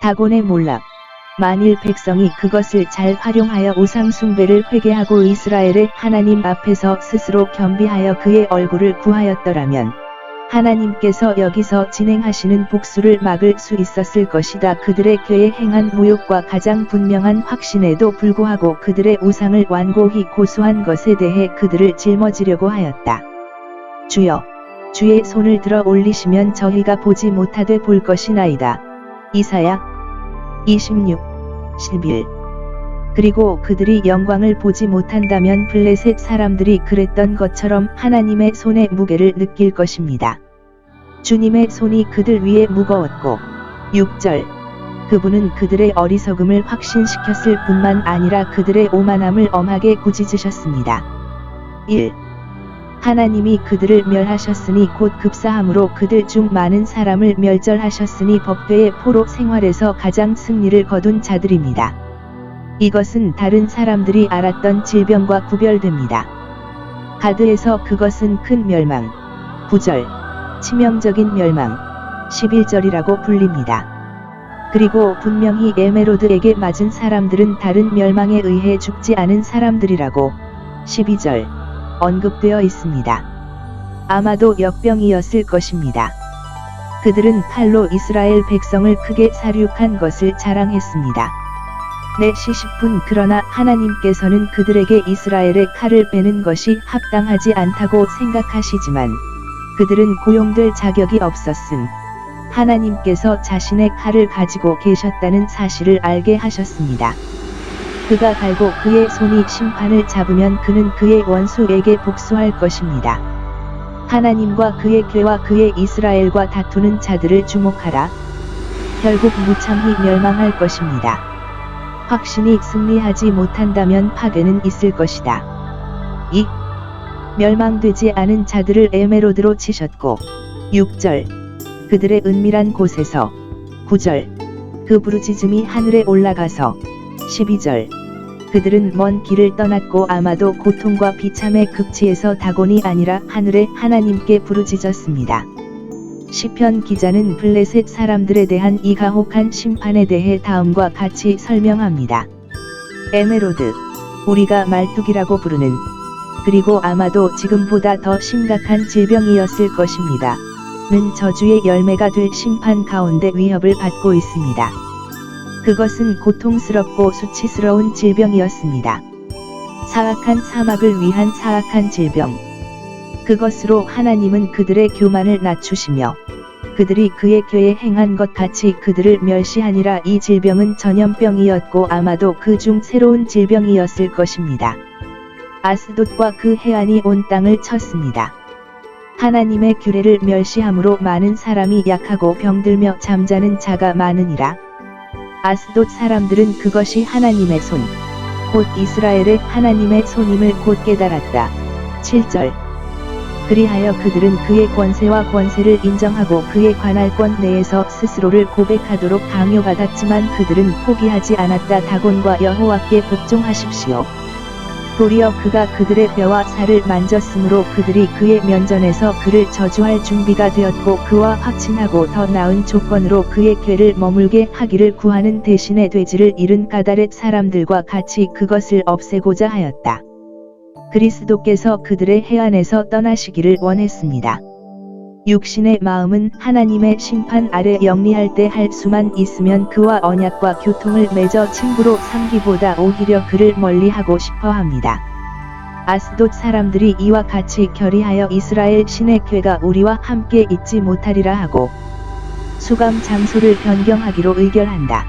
다곤의 몰락. 만일 백성이 그것을 잘 활용하여 우상 숭배를 회개하고 이스라엘의 하나님 앞에서 스스로 겸비하여 그의 얼굴을 구하였더라면 하나님께서 여기서 진행하시는 복수를 막을 수 있었을 것이다. 그들의 꾀에 행한 모욕과 가장 분명한 확신에도 불구하고 그들의 우상을 완고히 고수한 것에 대해 그들을 짊어지려고 하였다. 주여, 주의 손을 들어 올리시면 저희가 보지 못하되 볼 것이나이다. 이사야 26, 11 그리고 그들이 영광을 보지 못한다면 블레셋 사람들이 그랬던 것처럼 하나님의 손의 무게를 느낄 것입니다. 주님의 손이 그들 위에 무거웠고 6절 그분은 그들의 어리석음을 확신시켰을 뿐만 아니라 그들의 오만함을 엄하게 꾸짖으셨습니다. 1. 하나님이 그들을 멸하셨으니 곧 급사함으로 그들 중 많은 사람을 멸절하셨으니 법궤의 포로 생활에서 가장 승리를 거둔 자들입니다. 이것은 다른 사람들이 알았던 질병과 구별됩니다. 가드에서 그것은 큰 멸망, 9절, 치명적인 멸망, 11절이라고 불립니다. 그리고 분명히 에메로드에게 맞은 사람들은 다른 멸망에 의해 죽지 않은 사람들이라고 12절 언급되어 있습니다. 아마도 역병이었을 것입니다. 그들은 칼로 이스라엘 백성을 크게 사륙한 것을 자랑했습니다. 내 시식분 그러나 하나님께서는 그들에게 이스라엘의 칼을 빼는 것이 합당하지 않다고 생각하시지만 그들은 고용될 자격이 없었음. 하나님께서 자신의 칼을 가지고 계셨다는 사실을 알게 하셨습니다. 그가 갈고 그의 손이 심판을 잡으면 그는 그의 원수에게 복수할 것입니다. 하나님과 그의 궤와 그의 이스라엘과 다투는 자들을 주목하라. 결국 무참히 멸망할 것입니다. 확신이 승리하지 못한다면 파괴는 있을 것이다. 2. 멸망되지 않은 자들을 에메로드로 치셨고 6절 그들의 은밀한 곳에서 9절 그 부르짖음이 하늘에 올라가서 12절 그들은 먼 길을 떠났고 아마도 고통과 비참의 극치에서 다곤이 아니라 하늘의 하나님께 부르짖었습니다. 시편 기자는 블레셋 사람들에 대한 이 가혹한 심판에 대해 다음과 같이 설명합니다. 에메로드, 우리가 말뚝이라고 부르는, 그리고 아마도 지금보다 더 심각한 질병이었을 것입니다. 는 저주의 열매가 될 심판 가운데 위협을 받고 있습니다. 그것은 고통스럽고 수치스러운 질병이었습니다. 사악한 사막을 위한 사악한 질병. 그것으로 하나님은 그들의 교만을 낮추시며 그들이 그의 궤에 행한 것 같이 그들을 멸시하니라 이 질병은 전염병이었고 아마도 그 중 새로운 질병이었을 것입니다. 아스돗과 그 해안이 온 땅을 쳤습니다. 하나님의 규례를 멸시함으로 많은 사람이 약하고 병들며 잠자는 자가 많으니라. 아스돗 사람들은 그것이 하나님의 손, 곧 이스라엘의 하나님의 손임을 곧 깨달았다. 7절 그리하여 그들은 그의 권세와 권세를 인정하고 그의 관할 권 내에서 스스로를 고백하도록 강요받았지만 그들은 포기하지 않았다. 다곤과 여호와께 복종하십시오. 도리어 그가 그들의 뼈와 살을 만졌으므로 그들이 그의 면전에서 그를 저주할 준비가 되었고 그와 확신하고 더 나은 조건으로 그의 궤를 머물게 하기를 구하는 대신에 돼지를 잃은 가다렛 사람들과 같이 그것을 없애고자 하였다. 그리스도께서 그들의 해안에서 떠나시기를 원했습니다. 육신의 마음은 하나님의 심판 아래 영리할 때 할 수만 있으면 그와 언약과 교통을 맺어 친구로 삼기보다 오히려 그를 멀리하고 싶어 합니다. 아스돗 사람들이 이와 같이 결의하여 이스라엘 신의 궤가 우리와 함께 있지 못하리라 하고 수감 장소를 변경하기로 의결한다.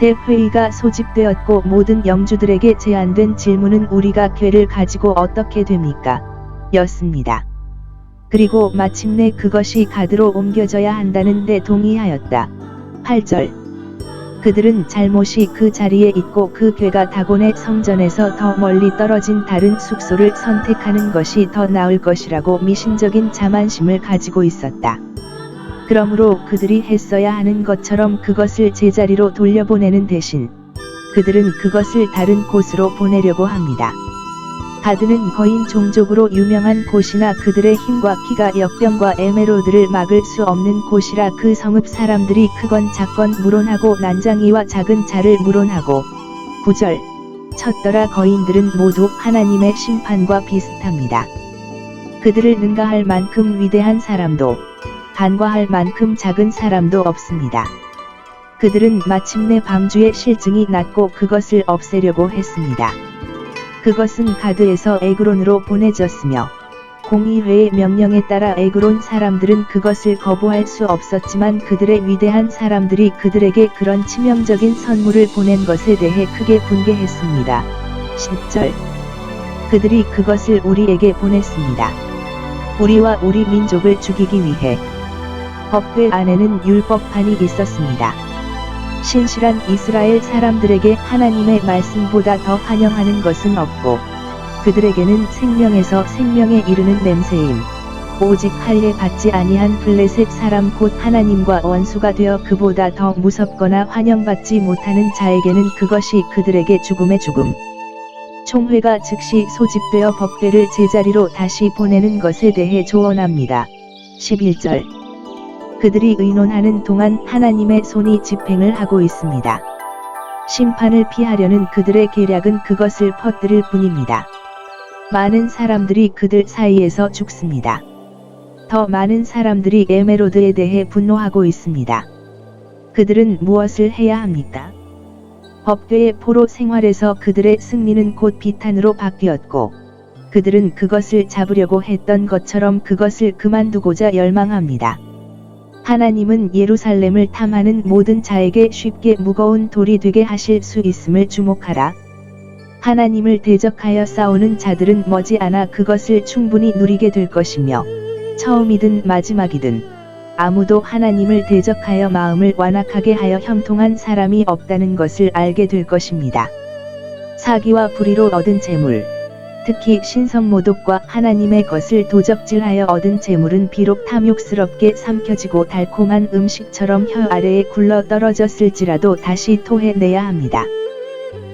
대회의가 소집되었고 모든 영주들에게 제안된 질문은 우리가 궤를 가지고 어떻게 됩니까? 였습니다. 그리고 마침내 그것이 가드로 옮겨져야 한다는 데 동의하였다. 8절 그들은 잘못이 그 자리에 있고 그 괴가 다곤의 성전에서 더 멀리 떨어진 다른 숙소를 선택하는 것이 더 나을 것이라고 미신적인 자만심을 가지고 있었다. 그러므로 그들이 했어야 하는 것처럼 그것을 제자리로 돌려보내는 대신 그들은 그것을 다른 곳으로 보내려고 합니다. 가드는 거인 종족으로 유명한 곳이나 그들의 힘과 키가 역병과 에메로드를 막을 수 없는 곳이라 그 성읍 사람들이 크건 작건 물론하고 난장이와 작은 자를 물론하고 9절 쳤더라 거인들은 모두 하나님의 심판과 비슷합니다. 그들을 능가할 만큼 위대한 사람도 간과할 만큼 작은 사람도 없습니다. 그들은 마침내 방주의 실증이 났고 그것을 없애려고 했습니다. 그것은 가드에서 에그론으로 보내졌으며 공의회의 명령에 따라 에그론 사람들은 그것을 거부할 수 없었지만 그들의 위대한 사람들이 그들에게 그런 치명적인 선물을 보낸 것에 대해 크게 분개했습니다. 10절 그들이 그것을 우리에게 보냈습니다. 우리와 우리 민족을 죽이기 위해 법궤 안에는 율법판이 있었습니다. 신실한 이스라엘 사람들에게 하나님의 말씀보다 더 환영하는 것은 없고 그들에게는 생명에서 생명에 이르는 냄새임. 오직 할례 받지 아니한 블레셋 사람 곧 하나님과 원수가 되어 그보다 더 무섭거나 환영받지 못하는 자에게는 그것이 그들에게 죽음의 죽음. 총회가 즉시 소집되어 법궤를 제자리로 다시 보내는 것에 대해 조언합니다. 11절 그들이 의논하는 동안 하나님의 손이 집행을 하고 있습니다. 심판을 피하려는 그들의 계략은 그것을 퍼뜨릴 뿐입니다. 많은 사람들이 그들 사이에서 죽습니다. 더 많은 사람들이 에메로드에 대해 분노하고 있습니다. 그들은 무엇을 해야 합니까? 법궤의 포로 생활에서 그들의 승리는 곧 비탄으로 바뀌었고, 그들은 그것을 잡으려고 했던 것처럼 그것을 그만두고자 열망합니다. 하나님은 예루살렘을 탐하는 모든 자에게 쉽게 무거운 돌이 되게 하실 수 있음을 주목하라. 하나님을 대적하여 싸우는 자들은 머지않아 그것을 충분히 누리게 될 것이며, 처음이든 마지막이든, 아무도 하나님을 대적하여 마음을 완악하게 하여 형통한 사람이 없다는 것을 알게 될 것입니다. 사기와 불의로 얻은 재물, 특히 신성모독과 하나님의 것을 도적질하여 얻은 재물은 비록 탐욕스럽게 삼켜지고 달콤한 음식처럼 혀 아래에 굴러 떨어졌을지라도 다시 토해내야 합니다.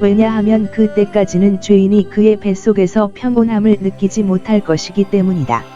왜냐하면 그때까지는 죄인이 그의 뱃속에서 평온함을 느끼지 못할 것이기 때문이다.